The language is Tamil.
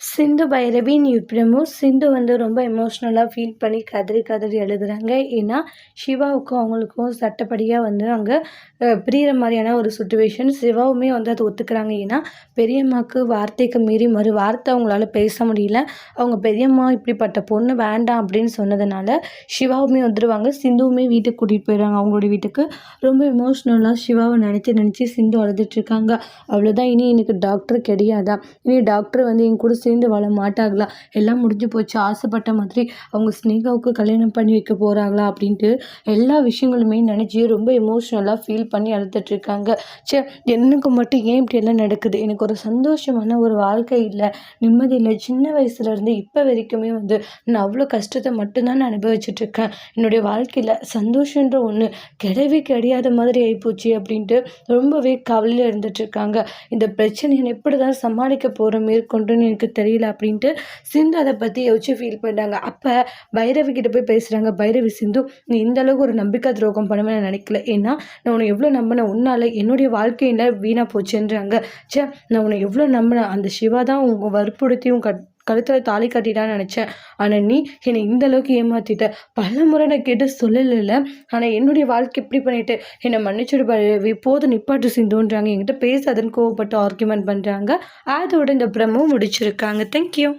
சிந்து பைரவி நியூப்ரமும் சிந்து வந்து ரொம்ப எமோஷ்னலாக ஃபீல் பண்ணி கதறி கதறி எழுதுகிறாங்க ஏன்னா சிவாவுக்கும் அவங்களுக்கும் சட்டப்படியாக வந்து அங்கே பிரியிற மாதிரியான ஒரு சுச்சுவேஷன் சிவாவுமே வந்து அதை ஒத்துக்கிறாங்க. ஏன்னா பெரியம்மாவுக்கு வார்த்தைக்கு மீறி மறு வார்த்தை அவங்களால பேச முடியல. அவங்க பெரியம்மா இப்படிப்பட்ட பொண்ணு வேண்டாம் அப்படின்னு சொன்னதுனால சிவாவுமே வந்துடுவாங்க சிந்துவுமே வீட்டுக்கு கூட்டிகிட்டு போயிடுறாங்க அவங்களோட வீட்டுக்கு ரொம்ப எமோஷ்னலாக சிவாவை நினச்சி நினச்சி சிந்து அழுதுட்ருக்காங்க அவ்வளோதான் இனி எனக்கு டாக்டர் கிடையாதா? இனி டாக்டர் வந்து என் கூட சேர்ந்து வாழ மாட்டாங்களா? எல்லாம் முடிஞ்சு போச்சு. ஆசைப்பட்ட மாதிரி அவங்க ஸ்னேகாவுக்கு கல்யாணம் பண்ணி வைக்க போகிறாங்களா அப்படின்ட்டு எல்லா விஷயங்களுமே நினச்சி ரொம்ப எமோஷ்னலாக ஃபீல் பண்ணி அழுத்துட்ருக்காங்க சே எனக்கு மட்டும் ஏன் இப்படி எல்லாம் நடக்குது? எனக்கு ஒரு சந்தோஷமான ஒரு வாழ்க்கை இல்லை. நிம்மதி இல்லை. சின்ன வயசுலேருந்து இப்போ வரைக்குமே வந்து நான் அவ்வளோ கஷ்டத்தை மட்டும்தான் நான் அனுபவிச்சிட்ருக்கேன் என்னுடைய வாழ்க்கையில் சந்தோஷன்ற ஒன்று கிடையவே கிடையாத மாதிரி ஆகிப்போச்சு அப்படின்ட்டு ரொம்பவே கவலையில் இருந்துகிட்ருக்காங்க இந்த பிரச்சனையை எப்படி தான் சமாளிக்க போகிற மேற்கொண்டுன்னு எனக்கு தெரியல அப்படின்ட்டு சிந்து அதை பற்றி யோசிச்சு ஃபீல் பண்ணுறாங்க அப்போ பைரவி கிட்ட போய் பேசுகிறாங்க பைரவி சிந்து நீ இந்த அளவுக்கு ஒரு நம்பிக்கை துரோகம் பண்ணுவேன் நான் நினைக்கல. ஏன்னா நான் உன்னை எவ்வளோ நம்பினேன் உன்னால் என்னுடைய வாழ்க்கையில் வீணாக போச்சுன்றாங்க. சே நான் உன்னை எவ்வளோ நம்பினேன் அந்த சிவா தான் உங்கள் வற்புறுத்தியும் கட் கழுத்தில் தாலி கட்டிட்டான்னு நினச்சேன். ஆனால் நீ என்னை இந்த அளவுக்கு ஏமாற்றிட்ட பல முறை நான் கேட்டு சொல்லலைல்ல. ஆனால் என்னுடைய வாழ்க்கை இப்படி பண்ணிட்டு என்னை மன்னிச்சுடு பழவி போது நிப்பாட்டு சிந்துன்றாங்க. என்கிட்ட பேசாதுன்னு கோவப்பட்டு ஆர்குமெண்ட் பண்ணுறாங்க அதோட இந்த பிரமும் முடிச்சிருக்காங்க. தேங்க்யூ